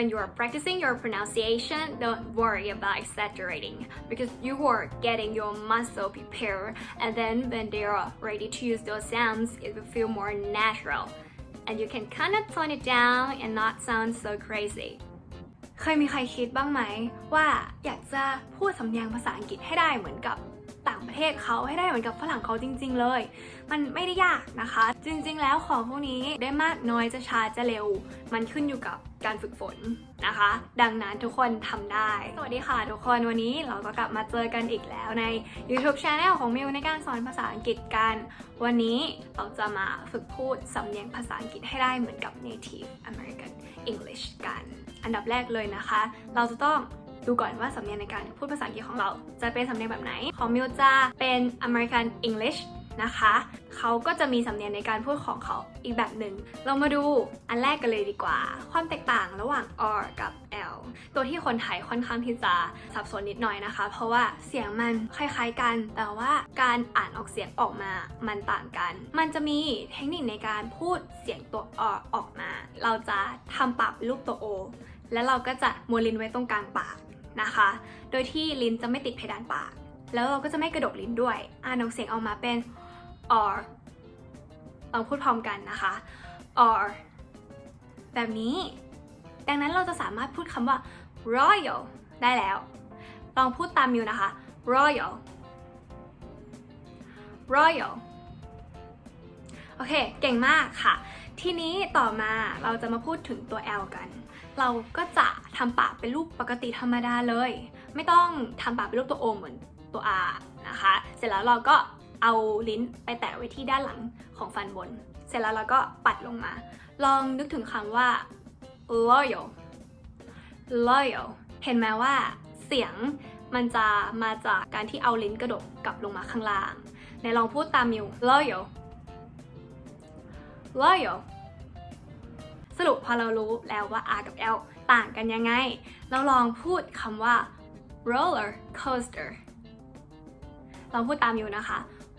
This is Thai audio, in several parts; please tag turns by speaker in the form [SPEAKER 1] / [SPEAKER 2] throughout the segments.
[SPEAKER 1] when you are practicing your pronunciation don't worry about exaggerating because you are getting your muscle prepared and then when they are ready to use those sounds it will feel more natural and you can kind of tone it down and not sound so crazy เคยมีใครคิดบ้างไหม ว่าอยากจะพูดสำเนียงภาษาอังกฤษให้ได้เหมือนกับต่างประเทศเขาให้ได้เหมือนกับฝรั่งเขาจริง ๆ เลย มันไม่ได้ยากนะคะ จริง ๆ แล้วของพวกนี้ได้มากน้อยจะช้าจะเร็ว มันขึ้นอยู่กับ การฝึกฝนนะคะ ดังนั้นทุกคนทำได้ สวัสดีค่ะทุกคนวันนี้เราก็กลับมาเจอกันอีกแล้วใน YouTube Channel ของมิวในการสอนภาษาอังกฤษกัน วันนี้เราจะมาฝึกพูดสำเนียงภาษาอังกฤษให้ได้เหมือนกับ Native American English กัน อันดับแรกเลยนะคะ เราจะต้องดูก่อนว่าสำเนียงในการพูดภาษาอังกฤษของเรา จะเป็นสำเนียงแบบไหน ของมิวจะเป็น American English นะคะ เขาก็จะมีสำเนียงในการพูดของเขาอีกแบบหนึ่ง เรามาดูอันแรกกันเลยดีกว่า ความแตกต่างระหว่าง R กับ L ตัวที่คนไทยค่อนข้างที่จะสับสนนิดหน่อยนะคะ เพราะว่าเสียงมันคล้ายๆกัน แต่ว่าการอ่านออกเสียงออกมามันต่างกัน มันจะมีเทคนิคในการพูดเสียงตัว R ออกมา เราจะทำปากเป็นรูปตัว O แล้วเราก็จะมวนลิ้นไว้ตรงกลางปากนะคะ โดยที่ลิ้นจะไม่ติดเพดานปาก แล้วเราก็จะไม่กระดกลิ้นด้วย อ่านออกเสียงออกมาเป็น R ลองพูดพร้อมกันนะคะ R แบบนี้ ดังนั้นเราจะสามารถพูดคำว่า royal ได้แล้ว ลองพูดตามมิวนะคะ royal royal โอเค เก่งมากค่ะ ทีนี้ต่อมาเราจะมาพูดถึงตัว L กัน เราก็จะทำปากเป็นรูปปกติธรรมดาเลย ไม่ต้องทำปากเป็นรูปตัว O เหมือนตัว R นะคะ เสร็จแล้วเราก็ เอาลิ้นไปแตะไว้ที่ด้านหลังของฟันบน เสร็จแล้วเราก็ปัดลงมา ลองนึกถึงคำว่า loyal loyal เห็นไหมว่าเสียงมันจะมาจากการที่เอาลิ้นกระดกกลับลงมาข้างล่างในลองพูดตามมิว loyal loyal สรุปพอเรารู้แล้วว่า R กับ L ต่างกันยังไง เราลองพูดคำว่า roller coaster ลองพูดตามอยู่นะคะ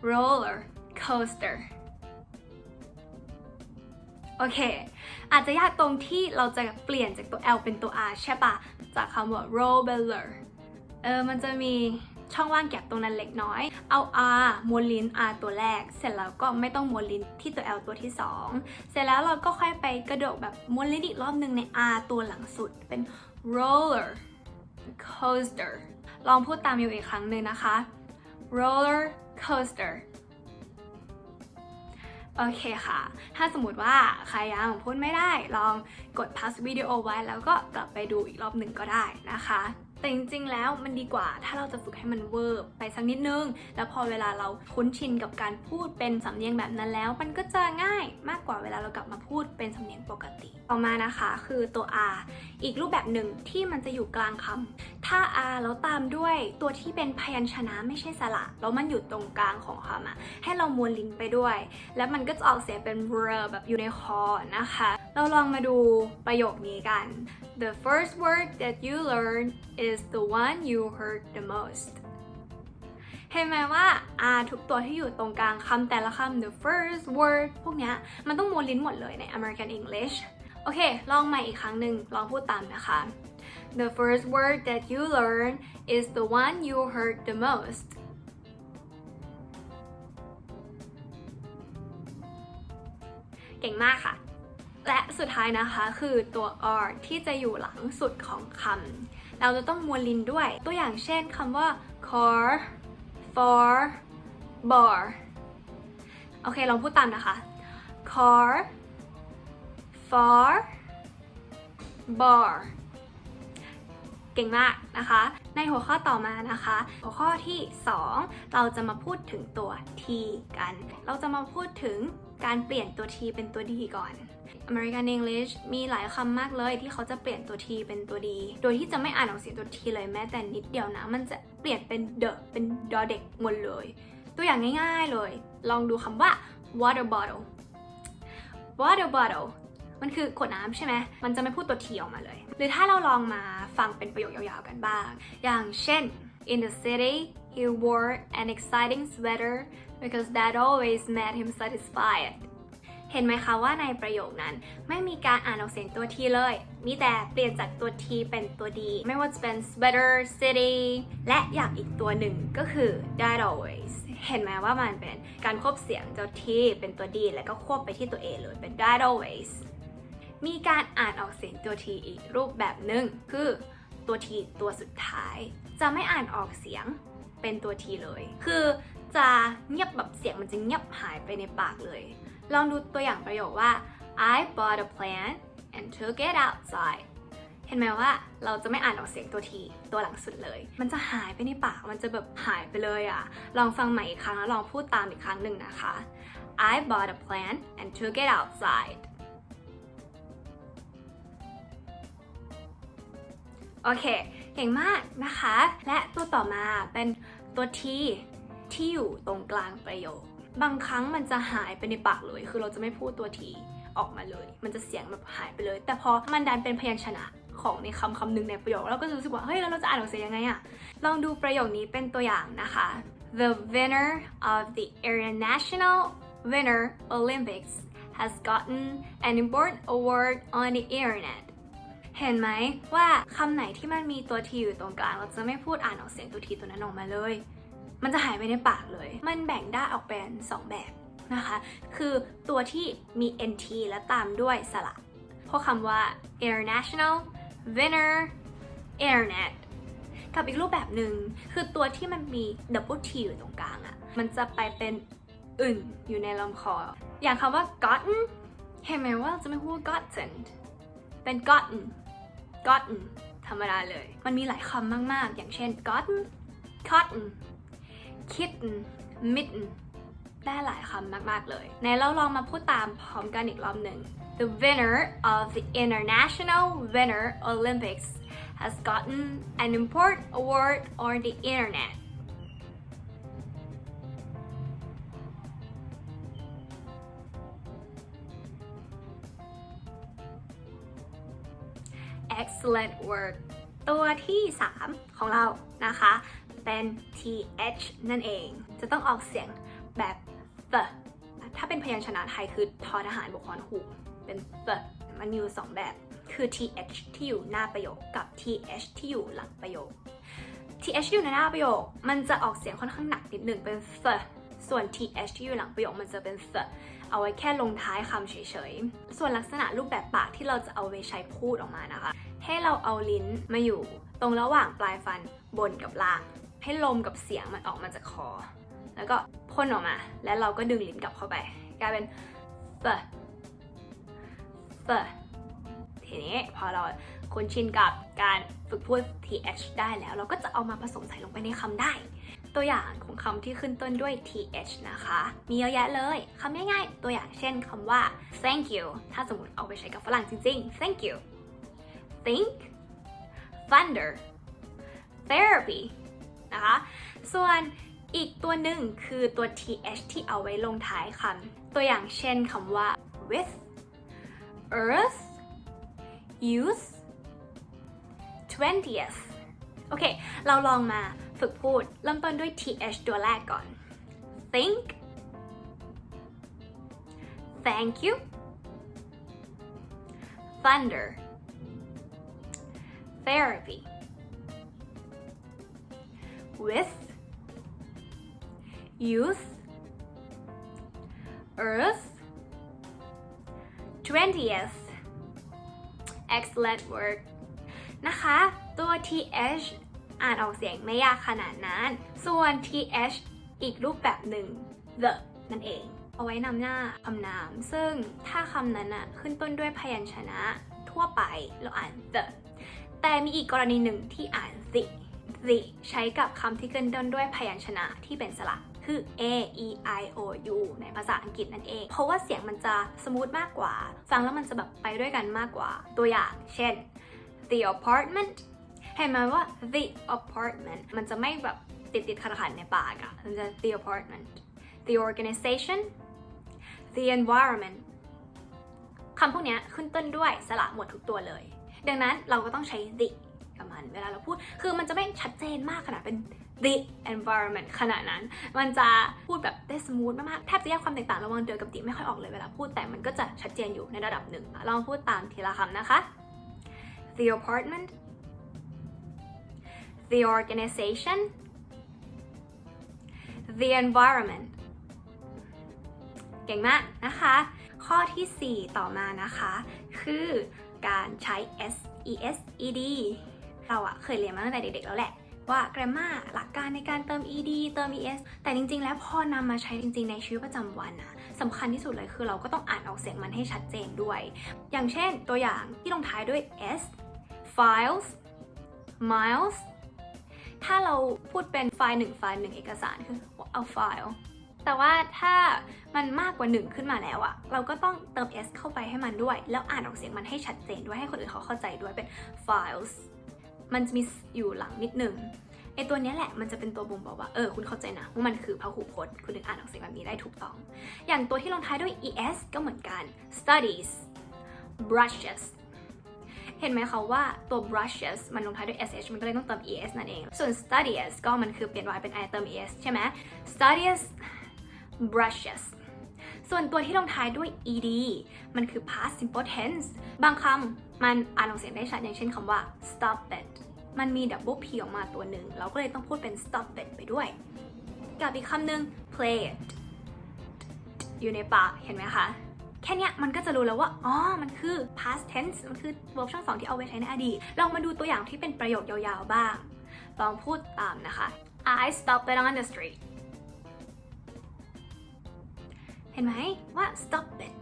[SPEAKER 1] roller coaster โอเค อาจจะยากตรงที่เราจะเปลี่ยนจากตัว L เป็นตัว R ใช่ปะจากคำว่า roller เออ มันจะมีช่องว่างแก็บตรงนั้นเล็กน้อย เอา R ม้วนลิ้น R ตัวแรก เสร็จแล้วก็ไม่ต้องม้วนลิ้นที่ตัว L ตัวที่ 2 เสร็จแล้วเราก็ค่อยไปกระโดดแบบม้วนลิ้นอีกรอบหนึ่งใน R ตัวหลังสุด เป็น roller coaster ลองพูดตามอยู่อีกครั้งหนึ่งนะคะ roller coaster โอเคค่ะ ถ้าสมมติว่าใครยังพูดไม่ได้ ลองกดพัสวิดีโอไว้แล้วก็กลับไปดูอีกรอบหนึ่งก็ได้นะคะ แต่จริงๆแล้วมันดีกว่าถ้าเราจะฝึกให้มันเวิร์บไปสักนิดนึง แล้วพอเวลาเราคุ้นชินกับการพูดเป็นสำเนียงแบบนั้นแล้ว มันก็จะง่ายมากกว่าเวลาเรากลับมาพูดเป็นสำเนียงปกติ ต่อมานะคะคือตัว R อีกรูปแบบหนึ่งที่มันจะอยู่กลางคำถ้า R แล้วตามด้วยตัวที่เป็นพยัญชนะไม่ใช่สระแล้วมันอยู่ตรงกลางของคำอะให้เราม้วนลิ้นไปด้วย แล้วมันก็จะออกเสียงเป็นเรแบบอยู่ในคอนะคะ เราลองมาดูประโยคนี้กัน The first word that you learn is the one you heard the most เห็นไหมว่า R ทุกตัวที่อยู่ตรงกลางคำแต่ละคำ the first word พวกเนี้ยมันต้องม้วนลิ้นหมดเลยใน American English โอเค ลองใหม่อีกครั้งหนึ่งลองพูดตามนะคะ The first word that you learn is the one you heard the most เก่งมากค่ะ และสุดท้ายนะคะคือตัว R ที่จะอยู่หลังสุดของคำ เราจะต้องมวนลิ้นด้วย ตัวอย่างเช่นคำว่า car for bar โอเค ลองพูดตามนะคะ car for bar เก่งมากนะคะ ในหัวข้อต่อมานะคะ หัวข้อที่ 2 เราจะมาพูดถึงตัว t กัน เราจะมาพูดถึง การเปลี่ยนตัว t เป็นตัว d ก่อน American English มีหลายคำมากเลยที่เขาจะเปลี่ยนตัว t เป็นตัว d โดยที่จะไม่อ่านออกเสียงตัว t เลยแม้แต่นิดเดียวนะ มันจะเปลี่ยนเป็น the เป็นดอเด็กหมดเลย ตัวอย่างง่ายๆเลย ลองดูคำว่า water bottle water bottle มันคือขวดน้ำใช่ไหม มันจะไม่พูดตัว t ออกมาเลย หรือถ้าเราลองมาฟังเป็นประโยคยาวๆกันบ้าง อย่างเช่น in the city he wore an exciting sweater because that always made him satisfied เห็นไหมคะว่าในประโยคนั้นไม่มีการอ่านออกเสียงตัว T เลย มีแต่เปลี่ยนจากตัว T เป็นตัว D ไม่ว่าจะเป็น sweater city และอย่างอีกตัวหนึ่งก็คือ that always เห็นไหมว่ามันเป็นการควบเสียงเจ้า T เป็นตัว D แล้วก็ควบไปที่ตัว A เลยเป็น that always มีการอ่านออกเสียงตัว T อีกรูปแบบหนึ่งคือตัว T ตัวสุดท้าย จะไม่อ่านออกเสียงเป็นตัว T เลย คือ จะเงียบแบบเสียงมันจะเงียบหายไปในปากเลย ลองดูตัวอย่างประโยคว่า I bought a plant and took it outside เห็นไหมว่าเราจะไม่อ่านออกเสียงตัวทีตัวหลังสุดเลย มันจะหายไปในปาก มันจะแบบหายไปเลยอะ่ะ ลองฟังใหม่อีกครั้งแล้วลองพูดตามอีกครั้งหนึ่งนะคะ I bought a plant and took it outside โอเค เก่งมากนะคะ และตัวต่อมาเป็นตัว T ที่อยู่ตรงกลางประโยค บางครั้งมันจะหายไปในปากเลย คือเราจะไม่พูดตัว T ออกมาเลย มันจะเสียงแบบหายไปเลย แต่พอมันดันเป็นพยัญชนะของในคำคำหนึ่งในประโยคเราก็จะรู้สึกว่าเฮ้ยแล้วเราจะอ่านออกเสียงยังไงอะลองดูประโยคนี้เป็นตัวอย่างนะคะ The winner of the international winter Olympics has gotten an important award on the internet เห็นไหมว่าคำไหนที่มันมีตัวทีอยู่ตรงกลาง เราจะไม่พูดอ่านออกเสียงตัวทีตัวนั้นออกมาเลย มันจะหายไปในปากเลย มันแบ่งได้ออกเป็น2แบบนะคะ คือตัวที่มี nt และตามด้วยสระพวกคำว่า international winner internet กับอีกรูปแบบหนึ่งคือตัวที่มันมี double t อยู่ตรงกลางอะ่ะมันจะไปเป็นอึ่นอยู่ในลำคอ อย่างคำว่า gotten เห็นไหมว่าเราจะไม่พูด gotten เป็น gotten gotten ธรรมดาเลย มันมีหลายคำมาก ๆ อย่างเช่น gotten cotton kitten mitten ได้หลายคำมาก ๆ เลยในเราลองมาพูดตามพร้อมกันอีกรอบหนึ่ง The winner of the International Winter Olympics has gotten an important award on the internet. Excellent work ตัวที่ 3 ของเรานะคะ เป็น th นั่นเอง จะต้องออกเสียงแบบ th ถ้าเป็นพยัญชนะไทยคือทอทหารบกฮอนหูเป็น th มันมีอยู่สองแบบ คือ th ที่อยู่หน้าประโยคกับ th ที่อยู่หลังประโยค th ที่อยู่ในหน้าประโยค มันจะออกเสียงค่อนข้างหนักนิดหนึ่งเป็น th ส่วน th ที่อยู่หลังประโยคมันจะเป็น th เอาไว้แค่ลงท้ายคำเฉยๆ ส่วนลักษณะรูปแบบปากที่เราจะเอาไว้ใช้พูดออกมานะคะ ให้เราเอาลิ้นมาอยู่ตรงระหว่างปลายฟันบนกับล่าง ให้ลมกับเสียงมันออกมาจากคอ แล้วก็พ่นออกมา แล้วเราก็ดึงลิ้นกลับเข้าไป กลายเป็น the the ทีนี้พอเราคุ้นชินกับการฝึกพูด th ได้แล้ว เราก็จะเอามาผสมใส่ลงไปในคำได้ ตัวอย่างของคำที่ขึ้นต้นด้วย th นะคะ มีเยอะแยะเลยคำง่ายๆ ตัวอย่างเช่นคำว่า thank you ถ้าสมมติเอาไปใช้กับฝรั่งจริงๆ thank you think thunder therapy นะคะ ส่วนอีกตัวหนึ่งคือตัว th ที่เอาไว้ลงท้ายคำตัวอย่างเช่นคำว่า with earth youth twentieth โอเค เราลองมาฝึกพูด เริ่มต้นด้วย th ตัวแรกก่อน think thank you thunder therapy with youth earth 20th excellent work นะคะ ตัว th อ่านออกเสียงไม่ยากขนาดนั้น ส่วน th อีกรูปแบบหนึ่ง the นั่นเอง เอาไว้นำหน้าคำนาม ซึ่งถ้าคำนั้นอะขึ้นต้นด้วยพยัญชนะทั่วไปเราอ่าน the แต่มีอีกกรณีหนึ่งที่อ่าน the the ใช้กับคำที่ขึ้นต้นด้วยพยัญชนะที่เป็นสระคือ a e i o u ในภาษาอังกฤษนั่นเอง เพราะว่าเสียงมันจะสมูทมากกว่า ฟังแล้วมันจะแบบไปด้วยกันมากกว่า ตัวอย่างเช่น the apartment เห็นไหมว่า the apartment มันจะไม่แบบติดติดขัดขัดๆในปากอะมันจะ the apartment the organization the environment คำพวกนี้ขึ้นต้นด้วยสระหมดทุกตัวเลย ดังนั้นเราก็ต้องใช้ the มัน เวลาเราพูดคือมันจะไม่ชัดเจนมากขนาดเป็น the environment ขนาดนั้น มันจะพูดแบบได้สมูทมากๆแทบจะแยกความแตกต่างระหว่างเดอกับดิไม่ค่อยออกเลยเวลาพูดแต่มันก็จะชัดเจนอยู่ในระดับหนึ่งลองพูดตามทีละคำนะคะ the apartment the organization the environment เก่งมากนะคะ ข้อทีสี่4 ต่อมานะคะ คือการใช้ s e s e d เราอะเคยเรียนมาตั้งแต่เด็กๆแล้วแหละ ว่า grammar หลักการในการเติม ed เติม es แต่จริงๆ แล้วพอนำมาใช้จริงๆ ในชีวิตประจำวันอะสำคัญที่สุดเลยคือเราก็ต้องอ่านออกเสียงมันให้ชัดเจนด้วย อย่างเช่นตัวอย่างที่ลงท้ายด้วย s files miles ถ้าเราพูดเป็นไฟล์หนึ่งไฟล์หนึ่งเอกสารคือเอาไฟล์ แต่ว่าถ้ามันมากกว่า1ขึ้นมาแล้วอะเราก็ต้องเติม s เข้าไปให้มันด้วย แล้วอ่านออกเสียงมันให้ชัดเจนด้วยให้คนอื่นเขาเข้าใจด้วยเป็น files มันจะมีอยู่หลังนิดนึงไอตัวนี้แหละมันจะเป็นตัวบ่งบอกว่าเออคุณเข้าใจนะว่ามันคือพหูพจน์คุณถึงอ่านออกเสียงแบบนี้ได้ถูกต้อง อย่างตัวที่ลงท้ายด้วย es ก็เหมือนกัน studies brushes เห็นไหมคะว่าตัว brushes มันลงท้ายด้วย sh มันก็เลยต้องเติม es นั่นเอง ส่วน studies ก็มันคือเปลี่ยน y เป็น i เติม es ใช่ไหม studies brushes ส่วนตัวที่ลงท้ายด้วย ed มันคือ past simple tense บางคำ มันอ่านออกเสียงได้ชัดอย่างเช่นคำว่า stop it มันมี double p ออกมาตัวหนึ่ง เราก็เลยต้องพูดเป็น stop it ไปด้วย กับอีกคำหนึ่ง play it อยู่ในปากเห็นไหมคะ แค่นี้มันก็จะรู้แล้วว่า อ๋อ มันคือ past tense มันคือ verb ช่องสองที่เอาไว้ใช้ในอดีต ลองมาดูตัวอย่างที่เป็นประโยคยาวๆบ้าง ลองพูดตามนะคะ I stopped it on the street เห็นไหมว่า stop it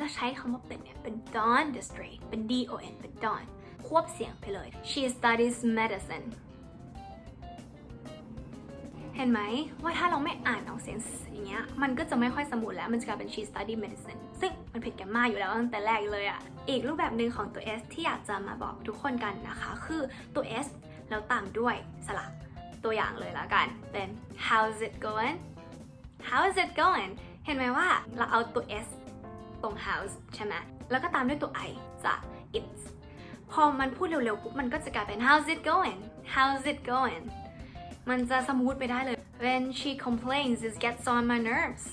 [SPEAKER 1] แล้วใช้คำว่า it เนี่ยเป็น on the street เป็น don เป็น don ควบเสียงไปเลย she studies medicine เห็นไหมว่าถ้าเราไม่อ่านออกเสียงอย่างเงี้ยมันก็จะไม่ค่อยสมูทแล้ว มันจะกลายเป็น she study medicine ซึ่งมันผิดกันมากอยู่แล้วตั้งแต่แรกเลยอะ่ะ อีกรูปแบบหนึ่งของตัว s ที่อยากจะมาบอกทุกคนกันนะคะ คือตัว s แล้วตามด้วยสระตัวอย่างเลยละกัน เป็น how's it going how's it going เห็นไหมว่าเราเอาตัว s ตรง house ใช่ไหมแล้วก็ตามด้วยตัว i จาก it's พอมันพูดเร็วๆปุ๊บมันก็จะกลายเป็น how's it going how's it going มันจะสมูทไปได้เลย when she complains it gets on my nerves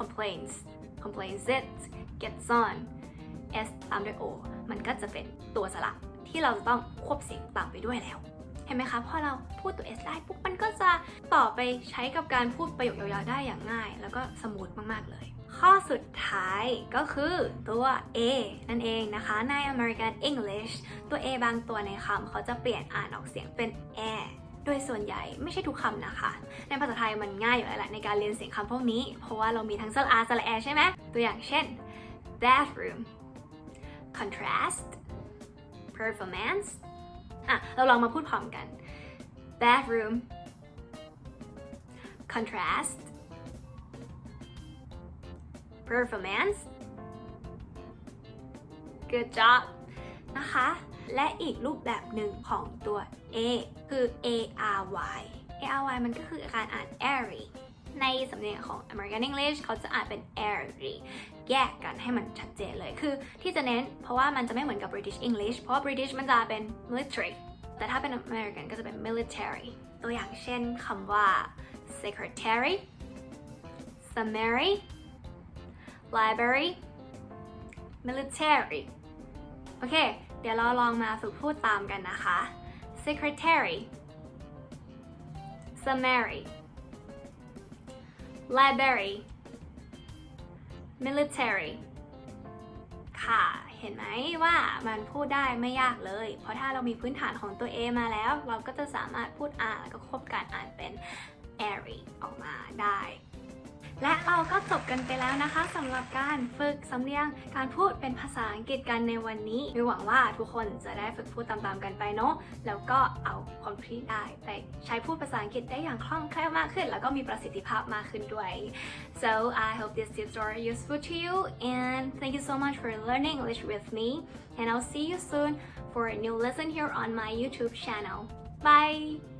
[SPEAKER 1] complains complains it gets on s ตามด้วย o มันก็จะเป็นตัวสระที่เราจะต้องควบเสียงตามไปด้วยแล้ว เห็นไหมคะพอเราพูดตัว s ได้ปุ๊บมันก็จะต่อไปใช้กับการพูดประโยคยาวๆได้อย่างง่าย แล้วก็สมูทมากๆเลย ข้อสุดท้ายก็คือตัว a นั่นเองนะคะ ใน American English ตัว a บางตัวในคำเขาจะเปลี่ยนอ่านออกเสียงเป็น air โดยส่วนใหญ่ไม่ใช่ทุกคำนะคะ ในภาษาไทยมันง่ายอยู่แล้วแหละในการเรียนเสียงคำพวกนี้ เพราะว่าเรามีทั้งสระอาสระแอใช่ไหม ตัวอย่างเช่น bathroom contrast performance อะ เราลองมาพูดพร้อมกัน bathroom contrast performance good job นะคะ และอีกรูปแบบหนึ่งของตัว A คือ A R Y A R Y มันก็คือการอ่าน airy ในสำเนียงของ American English เขาจะอ่านเป็น airy แยกกันให้มันชัดเจนเลย คือที่จะเน้นเพราะว่ามันจะไม่เหมือนกับ British English เพราะว่า British มันจะเป็น military แต่ถ้าเป็น American ก็จะเป็น military ตัวอย่างเช่นคำว่า secretary summary library military โอเค เดี๋ยวเราลองมาฝึกพูดตามกันนะคะ secretary summary library military ค่ะ เห็นไหมว่ามันพูดได้ไม่ยากเลย เพราะถ้าเรามีพื้นฐานของตัว A มาแล้ว เราก็จะสามารถพูดอ่านแล้วก็ควบการอ่านเป็น airy ออกมาได้ และเราก็จบกันไปแล้วนะคะสำหรับการฝึกสำเนียงการพูดเป็นภาษาอังกฤษกันในวันนี้มีหวังว่าทุกคนจะได้ฝึกพูดตามๆกันไปเนาะแล้วก็เอาความคิดได้ไปใช้พูดภาษาอังกฤษได้อย่างคล่องแคล่วมากขึ้น แล้วก็มีประสิทธิภาพมากขึ้นด้วย so I hope this tips are useful to you and thank you so much for learning English with me and I'll see you soon for a new lesson here on my YouTube channel bye